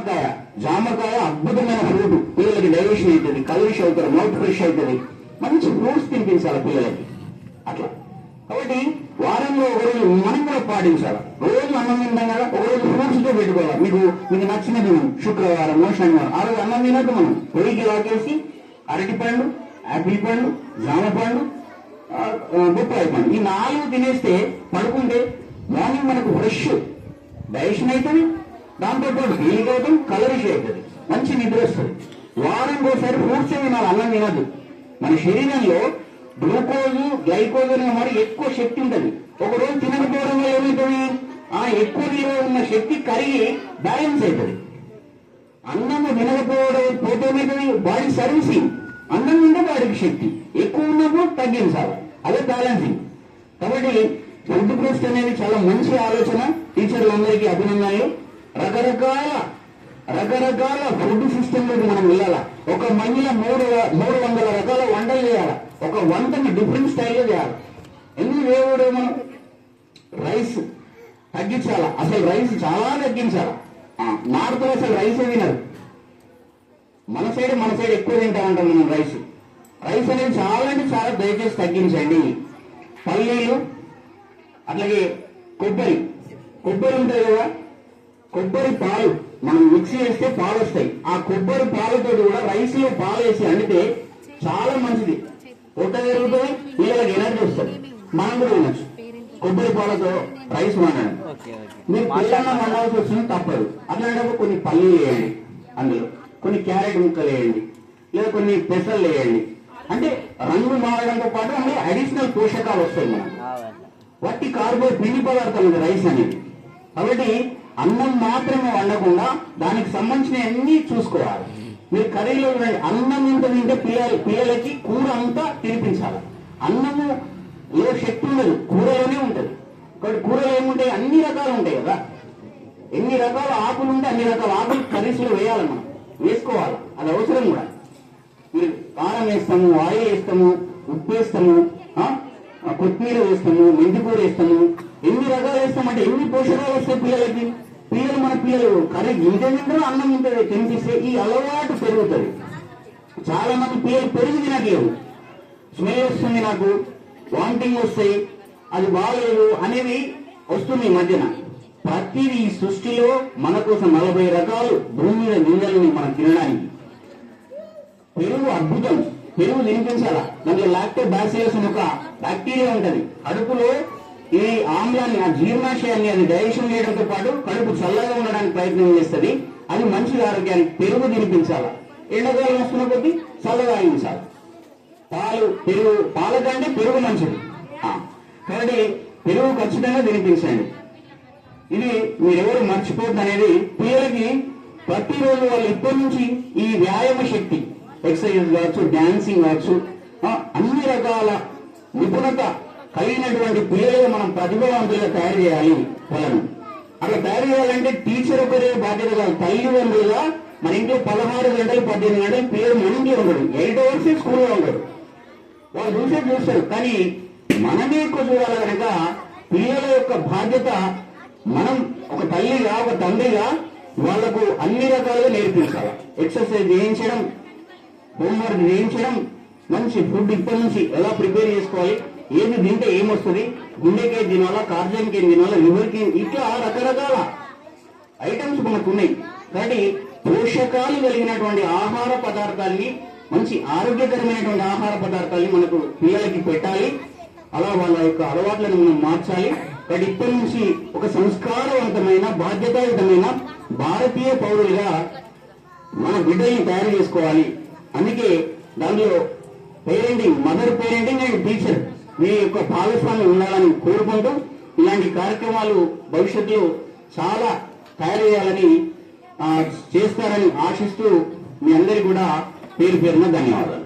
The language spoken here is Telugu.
జామకాయ జామకాయ అద్భుతమైన ఫ్రూట్ పిల్లలకి డైజెషన్ అవుతుంది కలుష్ అవుతారు మౌత్ ఫ్రెష్ అవుతుంది మంచి ఫ్రూట్స్ తినిపించాలి పిల్లలకి. అట్లా. కాబట్టి వారంలో ఒక రోజు మనం కూడా పాటించాలి. రోజు అన్నం తింటాం కదా ఒక రోజు ఫ్రూట్స్తో పెట్టుకోవాలి. మీకు మీకు నచ్చిన దినం శుక్రవారం శనివారం ఆ రోజు అన్నం తినద్దు మనం. పొయ్యికి లాకేసి అరటి పండు యాపిల్ పండు జామ పండు బొప్పాయి పండు. ఈ నాలుగు తినేస్తే పడుకుంటే మార్నింగ్ మనకు ఫ్రెష్ డైజెషన్ అవుతుంది దాంతో పాటు ఫీలింగ్ కలరిష్ అవుతుంది మంచి నిద్ర వస్తుంది. వారానికి ఒకసారి ఫ్రూట్స్ తినాలి? అన్నం తినద్దు. మన శరీరంలో గ్లూకోజ్ గ్లైకోజ్ అనే మరి ఎక్కువ శక్తి ఉంటుంది. ఒక రోజు తినకపోవడం వల్ల ఏమవుతుంది ఆ ఎక్కువ నిల్వ ఉన్న శక్తి కరిగి బ్యాలెన్స్ అవుతుంది అన్నం తినకపోవడం పోతేమవుతుంది బాడీ సర్వీసింగ్ అన్నం ఉంటే బాడీకి శక్తి. ఎక్కువ ఉన్నప్పుడు తగ్గించాలి. అదే బ్యాలెన్సింగ్ కాబట్టి హెల్త్ అనేది చాలా మంచి ఆలోచన. టీచర్లందరికీ అభినందనలు. రకరకాల రకరకాల ఫుడ్ సిస్టంలోకి మనం వెళ్ళాలా? ఒక మహిళ మూడు మూడు వందల రకాల వంటలు చేయాలి? ఒక వంటని డిఫరెంట్ స్టైల్లో చేయాలి? ఎందుకు దేవుడు మనం రైస్ తగ్గించాలా? అసలు రైస్ చాలా తగ్గించాలి? నార్త్ అసలు రైస్ తినరు. మన సైడ్ మన సైడ్ ఎక్కువ తింటా ఉంటాం మనం రైస్ రైస్ అనేది చాలా అంటే చాలా దయచేసి తగ్గించండి. పల్లీలు అట్లాగే కొబ్బరి. కొబ్బరి ఉంటుంది కదా? కొబ్బరి పాలు మనం మిక్సీ చేస్తే పాలు వస్తాయి ఆ కొబ్బరి పాలతో కూడా రైస్లో పాలు వేసి అండితే చాలా మంచిది. పొట్ట పెరుగుతుంది పిల్లలకి ఎనర్జీ వస్తుంది. మనం కూడా తినచ్చు. కొబ్బరి పాలతో రైస్ వండడం. మీరు పిల్లన్న వండాల్సి వచ్చింది తప్పదు. అట్లాంటప్పుడు కొన్ని పల్లీలు వేయండి అందులో. కొన్ని క్యారెట్ ముక్కలు వేయండి లేదా కొన్ని పెసలు వేయండి. అంటే రంగు మారడంతో పాటు అందులో అడిషనల్ పోషకాలు వస్తాయి అవునండి వట్టి కార్బో పిండి పదార్థాలు ఉంది రైస్ అనేది. కాబట్టి అన్నం మాత్రమే వండకుండా దానికి సంబంధించిన అన్ని చూసుకోవాలి. మీరు కర్రీలో అన్నం ఎంత తింటే పిల్లలు పిల్లలకి కూర అంతా తినిపించాలి. అన్నము ఏ శక్తి ఉండదు కూరలోనే ఉంటుంది. కాబట్టి కూరలో ఏముంటాయి? అన్ని రకాలు ఉంటాయి కదా. ఎన్ని రకాల ఆకులు ఉంటే అన్ని రకాల ఆకులు కర్రీస్లో వేయాలి మనం. వేసుకోవాలి. అది అవసరం కూడా. మీరు కారం వేస్తాము ఆయిల్ వేస్తాము ఉప్పు వేస్తాము కొత్తిమీర వేస్తాము మెంతికూర వేస్తాము. ఎన్ని రకాలు వేస్తామంటే ఎన్ని పోషకాలు వస్తాయి పిల్లలకి? పిల్లలు మన పిల్లలు కర్రీ ఇంత తింటారు అన్నం ఉంటుంది తినిపిస్తే ఈ అలవాటు పెరుగుతుంది. చాలా మంది పిల్లలు పెరిగి తినట్లేవు స్మెల్ వస్తుంది నాకు వామిటింగ్ వస్తాయి అది బాగలేదు అనేవి వస్తుంది ఈ మధ్యన. ప్రతిది ఈ సృష్టిలో మన కోసం నలభై రకాలు భూమి మీద గింజలని మనం తినడానికి. పెరుగు అద్భుతం. పెరుగు తినిపించాలా? దాంట్లో లాక్టో బ్యాసిలస్ ఒక బ్యాక్టీరియా ఉంటుంది. కడుపులో ఈ ఆమ్లాన్ని ఆ జీర్ణాశయాన్ని అది డైజెషన్ చేయడంతో పాటు కడుపు చల్లగా ఉండడానికి ప్రయత్నం చేస్తుంది. అది మంచి ఆరోగ్యానికి పెరుగు తినిపించాలా. ఎండకాలం వస్తున్న కొద్దీ చల్లగా ఆయించాలి పాలు పెరుగు పాల కంటే పెరుగు మంచిది. ఆ, కాబట్టి పెరుగు ఖచ్చితంగా తినిపించండి. ఇది మీరెవరు మర్చిపోద్దు అనేది పిల్లలకి ప్రతిరోజు వాళ్ళు ఇప్పటి నుంచి ఈ వ్యాయామ శక్తి ఎక్సర్సైజ్ కావచ్చు డాన్సింగ్ కావచ్చు ఆ, అన్ని రకాల నిపుణత కలిగినటువంటి పిల్లలు మనం ప్రతిభావంతులుగా తయారు చేయాలి వాళ్ళను. అట్లా తయారు చేయాలంటే టీచర్ ఒకరే బాధ్యత కాదు తల్లిదండ్రులుగా మన ఇంట్లో పదహారు గంటలు పద్దెనిమిది గంటలు పిల్లలు మన ఇంట్లో ఉండడు ఎయిట్ అవర్స్ స్కూల్లో ఉండడు వాళ్ళు చూసే చూస్తారు. కానీ మనమే ఎక్కువ చూడాలి కనుక పిల్లల యొక్క బాధ్యత మనం ఒక తల్లిగా ఒక తండ్రిగా వాళ్ళకు అన్ని రకాలుగా నేర్పించాలి ఎక్సర్సైజ్ చేయించడం హోంవర్క్ చేయించడం మంచి ఫుడ్ ఇప్పటి నుంచి ఎలా ప్రిపేర్ చేసుకోవాలి ఏది తింటే ఏమొస్తుంది? గుండెకి తినాలా? కార్జన్కేం తినాలా? లివర్కి? ఇట్లా రకరకాల ఐటమ్స్ మనకు ఉన్నాయి కాబట్టి పోషకాలు కలిగినటువంటి ఆహార పదార్థాల్ని మంచి ఆరోగ్యకరమైనటువంటి ఆహార పదార్థాలని మనకు పిల్లలకి పెట్టాలి. అలా వాళ్ళ యొక్క అలవాట్లను మనం మార్చాలి. కాబట్టి ఇప్పటి నుంచి ఒక సంస్కారవంతమైన బాధ్యతాయుతమైన భారతీయ పౌరులుగా మన బిడ్డల్ని తయారు చేసుకోవాలి. అందుకే దానిలో parenting mother parenting and teacher మీ యొక్క భాగస్వామి ఉండాలని కోరుకుంటూ ఇలాంటి కార్యక్రమాలు భవిష్యత్తులో చాలా తయారు చేయాలని చేస్తారని ఆశిస్తూ మీ అందరికీ కూడా పేరు పేరున ధన్యవాదాలు.